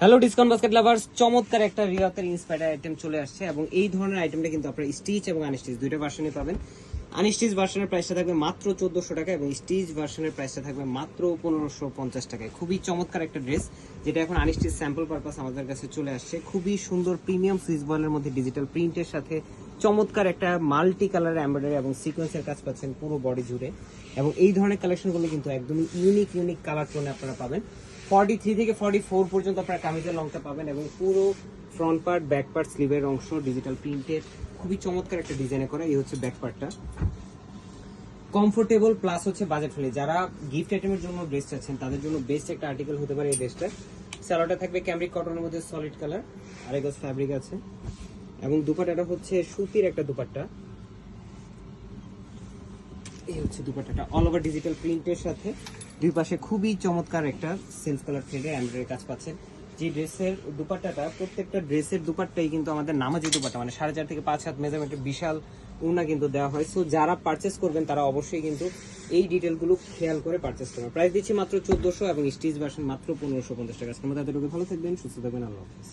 Hello discount basket lovers চমৎকার একটা রিয়াতের inspire item চলে আসছে এবং এই ধরনের আইটেমটা কিন্তু আপনারা স্টিচ এবং আনস্টিচ দুইটা ভার্সনে পাবেন। আনস্টিচ ভার্সনের প্রাইসটা থাকবে মাত্র চোদ্দশো টাকা এবং স্টিচ ভার্সনের প্রাইসটা থাকবে মাত্র পনেরোশো পঞ্চাশ টাকায়। খুবই চমৎকার একটা ড্রেস যেটা এখন আনস্টিচ স্যাম্পল পারপাস আমাদের কাছে চলে আসছে। খুবই সুন্দর প্রিমিয়াম সুইচ বলের মধ্যে ডিজিটাল প্রিন্টের সাথে চমৎকার একটা মাল্টি কালার এমব্রয়ডারি এবং সিকোয়েন্সের কাজ পাচ্ছেন পুরো বডি জুড়ে। এবং এই ধরনের কালেকশনগুলো কিন্তু একদমই ইউনিক ইউনিক কালার টোনে আপনারা পাবেন। ফর্টি থ্রি থেকে ফর্টি ফোর পর্যন্ত আপনারা কামিজের লংটা পাবেন এবং পুরো ফ্রন্ট পার্ট ব্যাক পার্ট স্লিভের অংশ ডিজিটাল প্রিন্টের খুবই চমৎকার একটা ডিজাইনে করা, এই হচ্ছে ব্যাক পার্টটা কমফোর্টেবল প্লাস হচ্ছে বাজেট ফ্রেন্ডলি যারা গিফট আইটেমের জন্য ড্রেস চাচ্ছেন, তাদের জন্য বেস্ট একটা আর্টিকেল হতে পারে এই ড্রেসটা স্যালোটা থাকবে ক্যামরিক কটনের মধ্যে সলিড কালার আর এক ফ্যাব্রিক আছে। এবং দুপাট্টাটা হচ্ছে সুতির একটা দুপাট্টা। এই হচ্ছে দুপাট্টাটা। অল ওভার ডিজিটাল প্রিন্টের সাথে দুই পাশে খুবই চমৎকার একটা সেলফ কালার থ্রেডে এমব্রয়ডারি কাজ পাচ্ছেন যে ড্রেসের দুপাট্টাটা, প্রত্যেকটা ড্রেসের দুপাট্টাই কিন্তু আমাদের নামাজি দুপাট্টা মানে সাড়ে চার থেকে পাঁচ হাত মেজারমেন্টের বিশাল উনা কিন্তু দেওয়া হয়। সো যারা পারচেস করবেন, তারা অবশ্যই কিন্তু এই ডিটেলগুলো খেয়াল করে পারচেস করবেন। প্রাইস দিচ্ছি মাত্র চোদ্দশো এবং স্টিচ ভার্সন মাত্র পনেরোশো পঞ্চাশ টাকা। আজকের এতটুকু ভালো থাকবেন, সুস্থ থাকবেন। আল্লাহ হাফিজ।